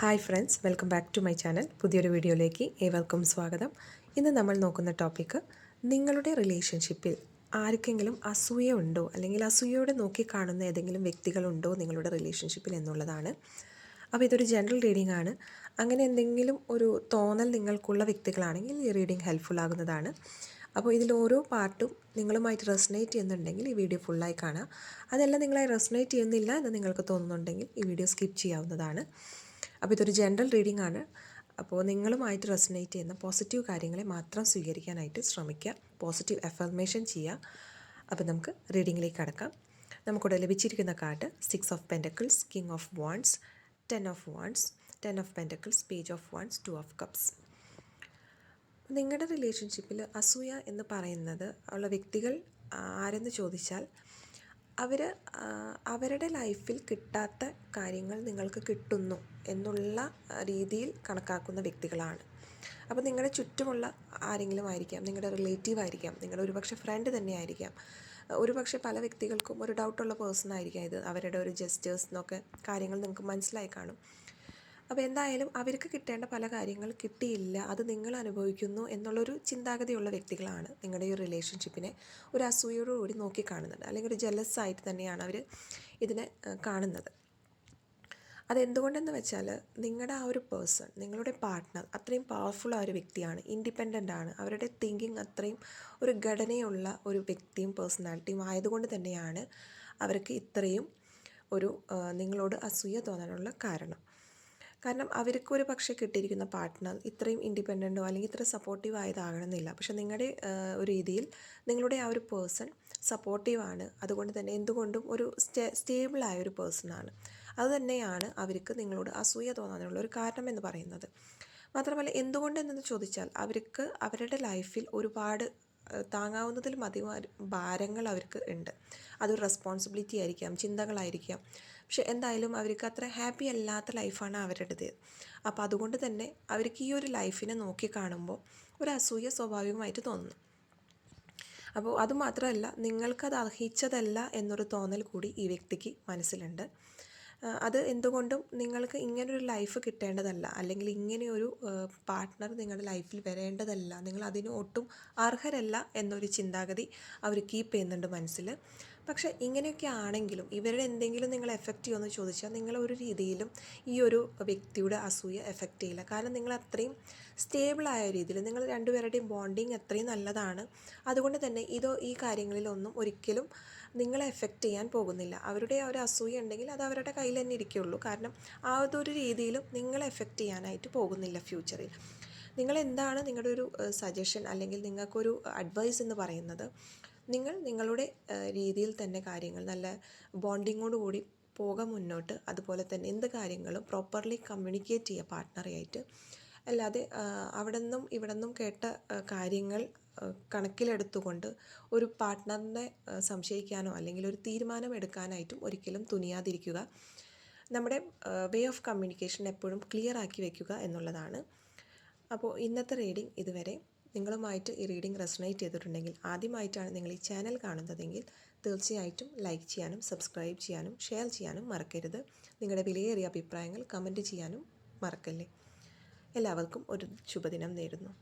Hi friends welcome back to my channel. പുതിയൊരു വീഡിയോയിലേക്ക് ഏവർക്കും സ്വാഗതം. ഇന്ന് നമ്മൾ നോക്കുന്ന ടോപ്പിക്ക് നിങ്ങളുടെ റിലേഷൻഷിപ്പിൽ ആർക്കെങ്കിലും അസൂയ ഉണ്ടോ? അല്ലെങ്കിൽ അസൂയയോടെ നോക്കി കാണുന്ന ഏതെങ്കിലും വ്യക്തികളുണ്ടോ നിങ്ങളുടെ റിലേഷൻഷിപ്പിൽ എന്നുള്ളതാണ്. അപ്പോൾ ഇതൊരു ജനറൽ റീഡിംഗ് ആണ്. അങ്ങനെ എന്തെങ്കിലും ഒരു തോന്നൽ നിങ്ങൾക്കുള്ള വ്യക്തികളാണെങ്കിൽ ഈ റീഡിംഗ് ഹെൽപ്ഫുൾ ആകുന്നതാണ്. അപ്പോൾ ഇതിൽ ഓരോ പാർട്ടും നിങ്ങളുമായിട്ട് റെസനേറ്റ് ചെയ്യുന്നുണ്ടെങ്കിൽ ഈ വീഡിയോ ഫുള്ളായി കാണാം. അതെല്ലാം നിങ്ങളെ റെസനേറ്റ് ചെയ്യുന്നില്ല എന്ന് നിങ്ങൾക്ക് തോന്നുന്നുണ്ടെങ്കിൽ ഈ വീഡിയോ സ്കിപ്പ് ചെയ്യാവുന്നതാണ്. അപ്പോൾ ഇതൊരു ജനറൽ റീഡിംഗ് ആണ്. അപ്പോൾ നിങ്ങളുമായിട്ട് റെസനേറ്റ് ചെയ്യുന്ന പോസിറ്റീവ് കാര്യങ്ങളെ മാത്രം സ്വീകരിക്കാനായിട്ട് ശ്രമിക്കുക. പോസിറ്റീവ് എഫർമേഷൻ ചെയ്യുക. അപ്പോൾ നമുക്ക് റീഡിങ്ങിലേക്ക് കടക്കാം. നമുക്കിവിടെ ലഭിച്ചിരിക്കുന്ന card six of pentacles king of wands ten of wands ten of pentacles page of wands two of cups നിങ്ങളുടെ റിലേഷൻഷിപ്പിൽ അസൂയ എന്ന് പറയുന്നത് ഉള്ള വ്യക്തികൾ ആരെന്ന് ചോദിച്ചാൽ അവർ അവരുടെ ലൈഫിൽ കിട്ടാത്ത കാര്യങ്ങൾ നിങ്ങൾക്ക് കിട്ടുന്നു എന്നുള്ള രീതിയിൽ കണക്കാക്കുന്ന വ്യക്തികളാണ്. അപ്പോൾ നിങ്ങളുടെ ചുറ്റുമുള്ള ആരെങ്കിലും ആയിരിക്കാം നിങ്ങളുടെ റിലേറ്റീവ് ആയിരിക്കാം നിങ്ങളുടെ ഒരുപക്ഷെ ഫ്രണ്ട് തന്നെ ആയിരിക്കാം. ഒരുപക്ഷെ പല വ്യക്തികൾക്കും ഒരു ഡൗട്ടുള്ള പേഴ്സൺ ആയിരിക്കാം ഇത്. അവരുടെ ഒരു ജസ്റ്റേഴ്സ് എന്നൊക്കെ കാര്യങ്ങൾ നിങ്ങൾക്ക് മനസ്സിലായി കാണും. അപ്പോൾ എന്തായാലും അവർക്ക് കിട്ടേണ്ട പല കാര്യങ്ങൾ കിട്ടിയില്ല. അത് നിങ്ങൾ അനുഭവിക്കുന്നു എന്നുള്ളൊരു ചിന്താഗതിയുള്ള വ്യക്തികളാണ് നിങ്ങളുടെ ഈ റിലേഷൻഷിപ്പിനെ ഒരു അസൂയോടുകൂടി നോക്കി കാണുന്നത് അല്ലെങ്കിൽ ഒരു ജലസ് ആയിട്ട് തന്നെയാണ് അവർ ഇതിനെ കാണുന്നത്. അതെന്തുകൊണ്ടെന്ന് വെച്ചാൽ നിങ്ങളുടെ ആ ഒരു പേഴ്സൺ നിങ്ങളുടെ പാർട്ട്ണർ അത്രയും പവർഫുൾ ആ ഒരു വ്യക്തിയാണ് ഇൻഡിപെൻഡന്റ് ആണ്. അവരുടെ തിങ്കിങ് അത്രയും ഒരു ഘടനയുള്ള ഒരു വ്യക്തിയും പേഴ്സണാലിറ്റിയും ആയതുകൊണ്ട് തന്നെയാണ് അവർക്ക് ഇത്രയും ഒരു നിങ്ങളോട് അസൂയ തോന്നാനുള്ള കാരണം. കാരണം അവർക്ക് ഒരു പക്ഷേ കിട്ടിയിരിക്കുന്ന പാർട്ട്ണർ ഇത്രയും ഇൻഡിപെൻഡന്റോ അല്ലെങ്കിൽ ഇത്ര സപ്പോർട്ടീവ് ആയതാകണമെന്നില്ല. പക്ഷെ നിങ്ങളുടെ ഒരു രീതിയിൽ നിങ്ങളുടെ ആ ഒരു പേഴ്സൺ സപ്പോർട്ടീവാണ് അതുകൊണ്ട് തന്നെ എന്തുകൊണ്ടും ഒരു സ്റ്റേ സ്റ്റേബിളായ ഒരു പേഴ്സണാണ് അതുതന്നെയാണ് അവർക്ക് നിങ്ങളോട് അസൂയ തോന്നാനുള്ള ഒരു കാരണം എന്ന് പറയുന്നത്. മാത്രമല്ല എന്തുകൊണ്ടെന്ന് ചോദിച്ചാൽ അവർക്ക് അവരുടെ ലൈഫിൽ ഒരുപാട് താങ്ങാവുന്നതിലും അധികം ഭാരങ്ങൾ അവർക്ക് ഉണ്ട്. അതൊരു റെസ്പോൺസിബിലിറ്റി ആയിരിക്കാം ചിന്തകളായിരിക്കാം. പക്ഷെ എന്തായാലും അവർക്ക് അത്ര ഹാപ്പി അല്ലാത്ത ലൈഫാണ് അവരുടേത്. അപ്പോൾ അതുകൊണ്ട് തന്നെ അവർക്ക് ഈ ഒരു ലൈഫിനെ നോക്കി കാണുമ്പോൾ ഒരു അസൂയ സ്വാഭാവികമായിട്ട് തോന്നുന്നു അപ്പോൾ അതുമാത്രമല്ല നിങ്ങൾക്കത് അർഹിച്ചതല്ല എന്നൊരു തോന്നൽ കൂടി ഈ വ്യക്തിക്ക് മനസ്സിലുണ്ട്. അത് എന്തുകൊണ്ടും നിങ്ങൾക്ക് ഇങ്ങനൊരു ലൈഫ് കിട്ടേണ്ടതല്ല. അല്ലെങ്കിൽ ഇങ്ങനെയൊരു പാർട്ട്ണർ നിങ്ങളുടെ ലൈഫിൽ വരേണ്ടതല്ല. നിങ്ങൾ അതിന് ഒട്ടും അർഹരല്ല എന്നൊരു ചിന്താഗതി അവർ കീപ്പ് ചെയ്യുന്നുണ്ട് മനസ്സിൽ. പക്ഷേ ഇങ്ങനെയൊക്കെ ആണെങ്കിലും ഇവരുടെ എന്തെങ്കിലും നിങ്ങളെ എഫക്റ്റ് ചെയ്യുമെന്ന് ചോദിച്ചാൽ നിങ്ങൾ ഒരു രീതിയിലും ഈ ഒരു വ്യക്തിയുടെ അസൂയ എഫക്റ്റ് ചെയ്യില്ല. കാരണം നിങ്ങൾ അത്രയും സ്റ്റേബിളായ രീതിയിൽ നിങ്ങൾ രണ്ടുപേരുടെയും ബോണ്ടിങ് അത്രയും നല്ലതാണ്. അതുകൊണ്ട് തന്നെ ഇതോ ഈ കാര്യങ്ങളിലൊന്നും ഒരിക്കലും നിങ്ങളെ എഫക്റ്റ് ചെയ്യാൻ പോകുന്നില്ല. അവരുടെ ഒരു അസൂയ ഉണ്ടെങ്കിൽ അത് അവരുടെ കയ്യിൽ തന്നെ ഇരിക്കുകയുള്ളൂ കാരണം ആ ഒരു രീതിയിലും നിങ്ങളെ എഫക്റ്റ് ചെയ്യാനായിട്ട് പോകുന്നില്ല ഫ്യൂച്ചറിൽ നിങ്ങൾ എന്താണ് നിങ്ങളുടെ ഒരു സജഷൻ അല്ലെങ്കിൽ നിങ്ങൾക്കൊരു അഡ്വൈസ് എന്ന് പറയുന്നത്? നിങ്ങൾ നിങ്ങളുടെ രീതിയിൽ തന്നെ കാര്യങ്ങൾ നല്ല ബോണ്ടിങ്ങോട് കൂടി പോകാൻ മുന്നോട്ട് അതുപോലെ തന്നെ എന്ത് കാര്യങ്ങളും പ്രോപ്പർലി കമ്മ്യൂണിക്കേറ്റ് ചെയ്യുക പാർട്ട്ണറായിട്ട് അല്ലാതെ അവിടെ നിന്നും ഇവിടെ നിന്നും കേട്ട കാര്യങ്ങൾ കണക്കിലെടുത്തുകൊണ്ട് ഒരു പാർട്ട്ണറിനെ സംശയിക്കാനോ അല്ലെങ്കിൽ ഒരു തീരുമാനം എടുക്കാനായിട്ടും ഒരിക്കലും തുനിയാതിരിക്കുക. നമ്മുടെ വേ ഓഫ് കമ്മ്യൂണിക്കേഷൻ എപ്പോഴും ക്ലിയർ ആക്കി വയ്ക്കുക എന്നുള്ളതാണ്. അപ്പോൾ ഇന്നത്തെ റീഡിംഗ് ഇതുവരെ നിങ്ങളുമായിട്ട് ഈ റീഡിംഗ് റെസണേറ്റ് ചെയ്തിട്ടുണ്ടെങ്കിൽ ആദ്യമായിട്ടാണ് നിങ്ങൾ ഈ ചാനൽ കാണുന്നതെങ്കിൽ തീർച്ചയായിട്ടും ലൈക്ക് ചെയ്യാനും സബ്സ്ക്രൈബ് ചെയ്യാനും ഷെയർ ചെയ്യാനും മറക്കരുത്. നിങ്ങളുടെ വിലയേറിയ അഭിപ്രായങ്ങൾ കമന്റ് ചെയ്യാനും മറക്കല്ലേ. എല്ലാവർക്കും ഒരു ശുഭദിനം നേരുന്നു.